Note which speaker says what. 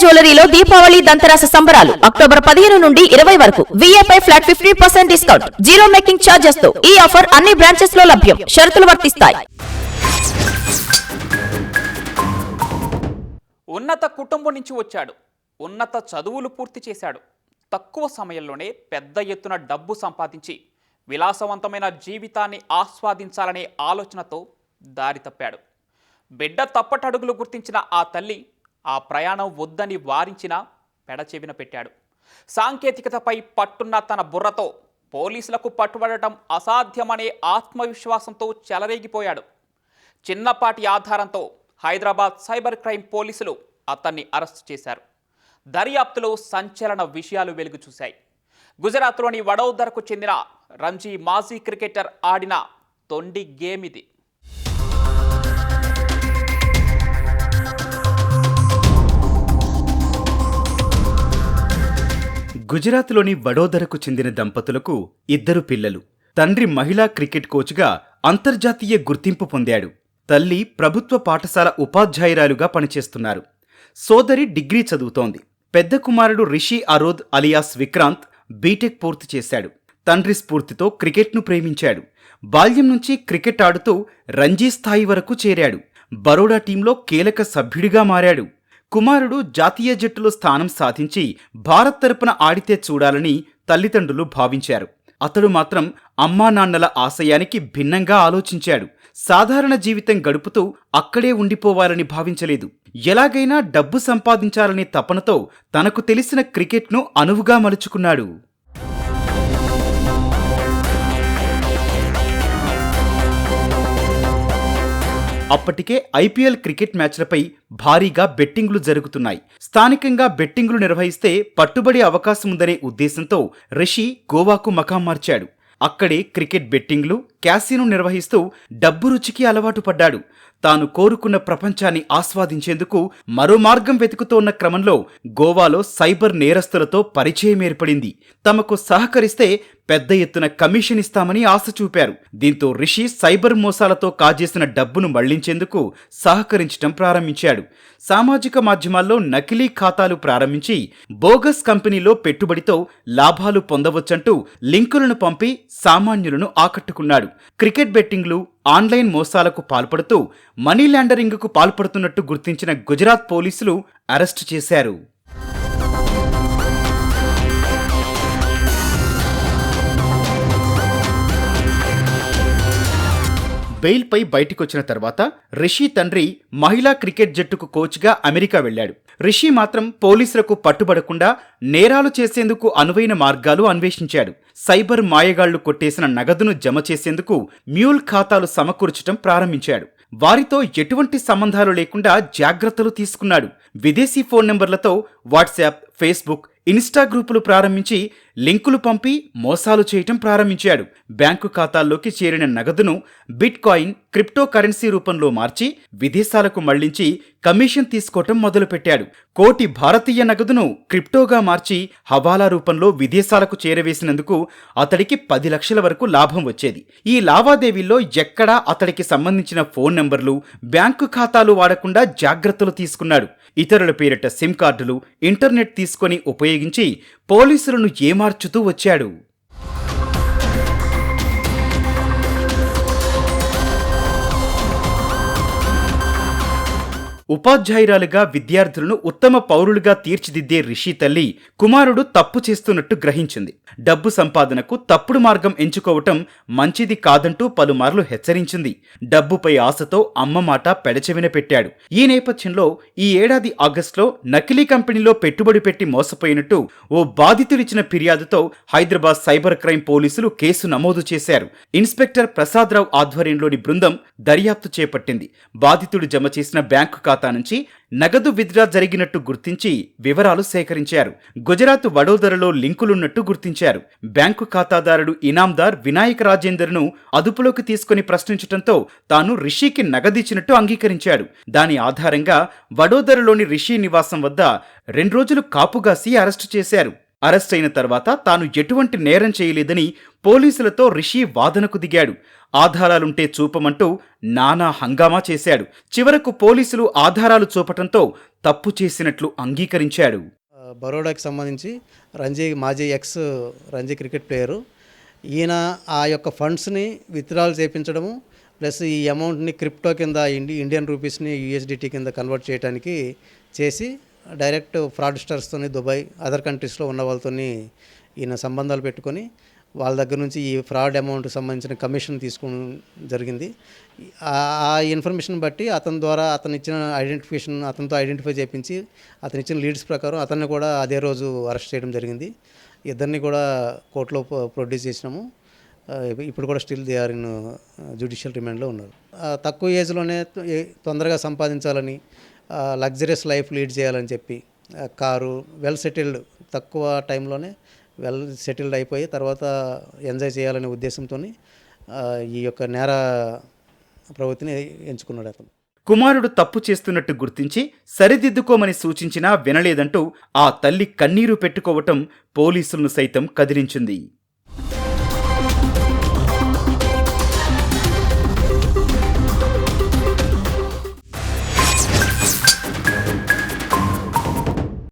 Speaker 1: జ్యువెలరీలో దీపావళి దంతరాస సంబరాలు అక్టోబర్ పదిహేను నుండి ఇరవై వరకు. విఏపై flat fifty percent discount. Zero making ఛార్జెస్తో ఈ ఆఫర్ అన్ని బ్రాంచెస్లో లభ్యం. షరతులు వర్తిస్తాయి.
Speaker 2: ఉన్నత కుటుంబం నుంచి వచ్చాడు. ఉన్నత చదువులు పూర్తి చేశాడు. తక్కువ సమయంలోనే పెద్ద ఎత్తున డబ్బు సంపాదించి విలాసవంతమైన జీవితాన్ని ఆస్వాదించాలనే ఆలోచనతో దారి తప్పాడు. బిడ్డ తప్పటడుగులు గుర్తించిన ఆ తల్లి ఆ ప్రయాణం వద్దని వారించినా పెడచెవిన పెట్టాడు. సాంకేతికతపై పట్టున్న తన బుర్రతో పోలీసులకు పట్టుబడటం అసాధ్యమనే ఆత్మవిశ్వాసంతో చెలరేగిపోయాడు. చిన్నపాటి ఆధారంతో హైదరాబాద్ సైబర్ క్రైమ్ పోలీసులు అతన్ని అరెస్ట్ చేశారు. దర్యాప్తులో సంచలన విషయాలు వెలుగు చూశాయి. గుజరాత్లోని వడోదరకు చెందిన రంజీ మాజీ క్రికెటర్ ఆడిన తొండి గేమ్ ఇది
Speaker 3: గుజరాత్లోని వడోదరకు చెందిన దంపతులకు ఇద్దరు పిల్లలు. తండ్రి మహిళా క్రికెట్ కోచ్గా అంతర్జాతీయ గుర్తింపు పొందాడు. తల్లి ప్రభుత్వ పాఠశాల ఉపాధ్యాయురాలుగా పనిచేస్తున్నారు. సోదరి డిగ్రీ చదువుతోంది. పెద్ద కుమారుడు Rishi Arod alias Vikrant B tech పూర్తి చేశాడు. తండ్రి స్ఫూర్తితో క్రికెట్ను ప్రేమించాడు. బాల్యం నుంచి క్రికెట్ ఆడుతూ రంజీ స్థాయి వరకు చేరాడు. బరోడా టీంలో కీలక సభ్యుడిగా మారాడు. కుమారుడు జాతీయ జట్టులో స్థానం సాధించి భారత్ తరపున ఆడితే చూడాలని తల్లిదండ్రులు భావించారు. అతడు మాత్రం అమ్మా నాన్నల ఆశయానికి భిన్నంగా ఆలోచించాడు. సాధారణ జీవితం గడుపుతూ అక్కడే ఉండిపోవాలని భావించలేదు. ఎలాగైనా డబ్బు సంపాదించాలనే తపనతో తనకు తెలిసిన క్రికెట్ను అనువుగా మలుచుకున్నాడు. అప్పటికే ఐపీఎల్ క్రికెట్ మ్యాచ్లపై భారీగా బెట్టింగ్లు జరుగుతున్నాయి. స్థానికంగా బెట్టింగ్లు నిర్వహిస్తే పట్టుబడే అవకాశం ఉందనే ఉద్దేశంతో రిషి గోవాకు మకాం మార్చాడు. అక్కడే క్రికెట్ బెట్టింగ్లు క్యాసినో నిర్వహిస్తూ డబ్బు రుచికి అలవాటు పడ్డాడు. తాను కోరుకున్న ప్రపంచాన్ని ఆస్వాదించేందుకు మరో మార్గం వెతుకుతోన్న క్రమంలో గోవాలో సైబర్ నేరస్తులతో పరిచయం ఏర్పడింది. తమకు సహకరిస్తే పెద్ద ఎత్తున కమిషన్ ఇస్తామని ఆశ చూపారు. దీంతో రిషి సైబర్ మోసాలతో కాజేసిన డబ్బును మళ్ళించేందుకు సహకరించటం ప్రారంభించాడు. సామాజిక మాధ్యమాల్లో నకిలీ ఖాతాలు ప్రారంభించి బోగస్ కంపెనీలో పెట్టుబడితో లాభాలు పొందవచ్చంటూ లింకులను పంపి సామాన్యులను ఆకట్టుకున్నాడు. క్రికెట్ బెట్టింగ్లు ఆన్లైన్ మోసాలకు పాల్పడుతూ మనీ ల్యాండరింగ్కు పాల్పడుతున్నట్టు గుర్తించిన గుజరాత్ పోలీసులు అరెస్టు చేశారు. బెయిల్పై బయటికొచ్చిన తర్వాత రిషి తండ్రి మహిళా క్రికెట్ జట్టుకు కోచ్గా అమెరికా వెళ్ళాడు. రిషి మాత్రం పోలీసులకు పట్టుబడకుండా నేరాలు చేసేందుకు అనువైన మార్గాలు అన్వేషించాడు. సైబర్ మాయగాళ్ళు కొట్టేసిన నగదును జమ చేసేందుకు మ్యూల్ ఖాతాలు సమకూర్చటం ప్రారంభించాడు. వారితో ఎటువంటి సంబంధాలు లేకుండా జాగ్రత్తలు తీసుకున్నాడు. విదేశీ ఫోన్ నెంబర్లతో వాట్సాప్ ఫేస్బుక్ ఇన్స్టా గ్రూపులు ప్రారంభించి లింకులు పంపి మోసాలు చేయటం ప్రారంభించాడు. బ్యాంకు ఖాతాల్లోకి చేరిన నగదును బిట్ కాయిన్ క్రిప్టో కరెన్సీ రూపంలో మార్చి విదేశాలకు మళ్ళించి కమిషన్ తీసుకోవటం మొదలుపెట్టాడు. కోటి భారతీయ నగదును క్రిప్టోగా మార్చి హవాలా రూపంలో విదేశాలకు చేరవేసినందుకు అతడికి పది లక్షల వరకు లాభం వచ్చేది. ఈ లావాదేవీల్లో ఎక్కడా అతడికి సంబంధించిన ఫోన్ నంబర్లు బ్యాంకు ఖాతాలు వాడకుండా జాగ్రత్తలు తీసుకున్నాడు. ఇతరుల పేరిట సిమ్ కార్డులు ఇంటర్నెట్ తీసుకొని ఉపయోగించి పోలీసులను ఏమార్చుతూ వచ్చాడు. ఉపాధ్యాయురాలుగా విద్యార్థులను ఉత్తమ పౌరులుగా తీర్చిదిద్దే రిషి తల్లి కుమారుడు తప్పు చేస్తున్నట్టు గ్రహించింది. డబ్బు సంపాదనకు తప్పుడు మార్గం ఎంచుకోవటం మంచిది కాదంటూ పలుమార్లు హెచ్చరించింది. డబ్బుపై ఆశతో అమ్మ మాట పెడచెవిన పెట్టాడు. ఈ నేపథ్యంలో ఈ ఏడాది ఆగస్టులో నకిలీ కంపెనీలో పెట్టుబడి పెట్టి మోసపోయినట్టు ఓ బాధితుడిచ్చిన ఫిర్యాదుతో హైదరాబాద్ సైబర్ క్రైమ్ పోలీసులు కేసు నమోదు చేశారు. ఇన్స్పెక్టర్ ప్రసాదరావు ఆధ్వర్యంలోని బృందం దర్యాప్తు చేపట్టింది. బాధితుడు జమ చేసిన బ్యాంకు ఖాతా నుంచి నగదు విత్డ్రా జరిగినట్టు గుర్తించి వివరాలు సేకరించారు. గుజరాత్ వడోదరలో లింకులున్నట్టు గుర్తించారు. బ్యాంకు ఖాతాదారుడు ఇనాందార్ వినాయక రాజేందర్ను అదుపులోకి తీసుకుని ప్రశ్నించడంతో తాను రిషికి నగదిచ్చినట్టు అంగీకరించాడు. దాని ఆధారంగా వడోదరలోని రిషి నివాసం వద్ద రెండు రోజులు కాపుగాసి అరెస్టు చేశారు. అరెస్ట్ అయిన తర్వాత తాను ఎటువంటి నేరం చేయలేదని పోలీసులతో రిషి వాదనకు దిగాడు. ఆధారాలుంటే చూపమంటూ నానా హంగామా చేశాడు. చివరకు పోలీసులు ఆధారాలు చూపటంతో తప్పు చేసినట్లు అంగీకరించాడు.
Speaker 4: బరోడాకి సంబంధించి రంజీ మాజీ ఎక్స్ రంజీ క్రికెట్ ప్లేయరు ఈయన ఆ యొక్క ఫండ్స్ని విత్డ్రాల్ చేయించడము ప్లస్ ఈ అమౌంట్ని క్రిప్టో కింద ఇండి ఇండియన్ రూపీస్ని యూఎస్డిటీ కింద కన్వర్ట్ చేయడానికి చేసి డైరెక్ట్ ఫ్రాడ్స్టర్స్తోని దుబాయ్ అదర్ కంట్రీస్లో ఉన్న వాళ్ళతోని ఈయన సంబంధాలు పెట్టుకొని వాళ్ళ దగ్గర నుంచి ఈ ఫ్రాడ్ అమౌంట్ సంబంధించిన కమిషన్ తీసుకోవడం జరిగింది. ఆ ఆ ఇన్ఫర్మేషన్ బట్టి అతని ద్వారా అతను ఇచ్చిన ఐడెంటిఫికేషన్ అతనితో ఐడెంటిఫై చేయించి అతను ఇచ్చిన లీడ్స్ ప్రకారం అతన్ని కూడా అదే రోజు అరెస్ట్ చేయడం జరిగింది. ఇద్దరిని కూడా కోర్టులో ప్రొ- ప్రొడ్యూస్ చేసినాము. ఇప్పుడు కూడా still they are in judicial రిమాండ్లో ఉన్నారు. తక్కువ ఏజ్లోనే తొందరగా సంపాదించాలని లగ్జరియస్ లైఫ్ లీడ్ చేయాలని చెప్పి కారు వెల్ సెటిల్డ్ తక్కువ టైంలోనే వెల్ సెటిల్డ్ అయిపోయి తర్వాత ఎంజాయ్ చేయాలనే ఉద్దేశంతో ఈ యొక్క నేర ప్రవృత్తిని ఎంచుకున్నాడు అతను.
Speaker 3: కుమారుడు తప్పు చేస్తున్నట్టు గుర్తించి సరిదిద్దుకోమని సూచించినా వినలేదంటూ ఆ తల్లి కన్నీరు పెట్టుకోవటం పోలీసులను సైతం కదిలించింది.